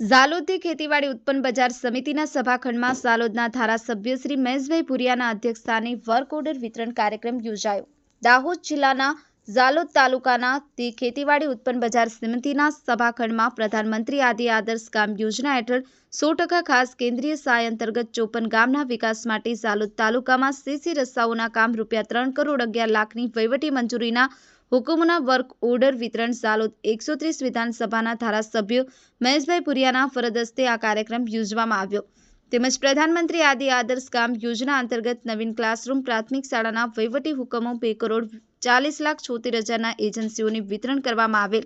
ઝાલોદથી ખેતીવાડી ઉત્પન્ન બજાર સમિતિના સભાખંડમાં ઝાલોદના ધારાસભ્ય શ્રી મહેશભાઈ ભુરિયાના અધ્યક્ષસ્થાને વર્ક ઓર્ડર વિતરણ કાર્યક્રમ યોજાયો. દાહોદ જિલ્લાના ઝાલોદ તાલુકાના તે ખેતીવાડી ઉત્પન્ન બજાર સમિતિના સભાખંડમાં પ્રધાનમંત્રી આદિ આદર્શ ગામ યોજના હેઠળ સો ટકા ખાસ કેન્દ્રીય સહાય અંતર્ગત ચોપન ગામના વિકાસ માટે ઝાલોદ તાલુકામાં સીસી રસ્તાઓના કામ રૂપિયા ત્રણ કરોડ અગિયાર લાખની વહીવટી મંજૂરીના હુકમોના વર્ક ઓર્ડર વિતરણ ઝાલોદ એકસો ત્રીસ વિધાનસભાના ધારાસભ્ય મહેશભાઈ પુરિયાના ફરજ હસ્તે આ કાર્યક્રમ યોજવામાં આવ્યો. તેમજ પ્રધાનમંત્રી આદિ આદર્શ ગામ યોજના અંતર્ગત નવીન ક્લાસરૂમ પ્રાથમિક શાળાના વહીવટી હુકમો બે કરોડ ચાલીસ લાખ છોતેર હજારના એજન્સીઓને વિતરણ કરવામાં આવેલ.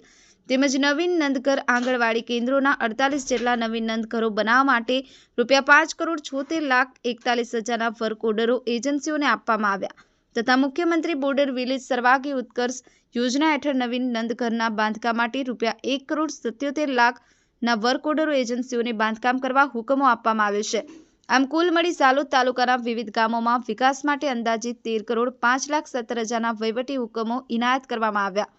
તેમજ નવીન નંદઘર આંગણવાડી કેન્દ્રોના અડતાલીસ જેટલા નવીન નંદઘરો બનાવવા માટે રૂપિયા પાંચ કરોડ છોતેર લાખ એકતાલીસ હજારના વર્ક ઓર્ડરો એજન્સીઓને આપવામાં આવ્યા. તથા મુખ્યમંત્રી બોર્ડર વિલેજ સર્વાગી ઉત્કર્ષ યોજના હેઠળ નવીન નંદઘરના બાંધકામ માટે રૂપિયા એક કરોડ સત્યોતેર લાખના વર્ક ઓર્ડરો એજન્સીઓને બાંધકામ કરવા હુકમો આપવામાં આવ્યો છે. આમ કુલ મળી સાલોદ તાલુકાના વિવિધ ગામોમાં વિકાસ માટે અંદાજિત તેર કરોડ પાંચ લાખ સત્તર હજારના વહીવટી હુકમો ઇનાયત કરવામાં આવ્યા.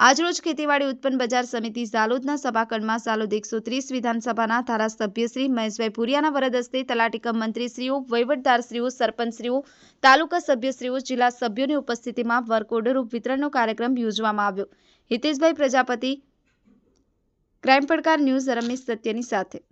આજરોજ ખેતીવાડી ઉત્પન્ન બજાર સમિતિ ઝાલોદના સભાખંડમાં ઝાલોદ એકસો ત્રીસ વિધાનસભાના ધારાસભ્ય શ્રી મહેશભાઈ ભુરિયાના વરદ હસ્તે તલાટીકમ મંત્રીશ્રીઓ, વહીવટદારશ્રીઓ, સરપંચશ્રીઓ, તાલુકા સભ્યશ્રીઓ, જિલ્લા સભ્યોની ઉપસ્થિતિમાં વર્ક વિતરણનો કાર્યક્રમ યોજવામાં આવ્યો. હિતેશભાઈ પ્રજાપતિ, ક્રાઇમ પડકાર ન્યૂઝ રમેશ સત્યની સાથે.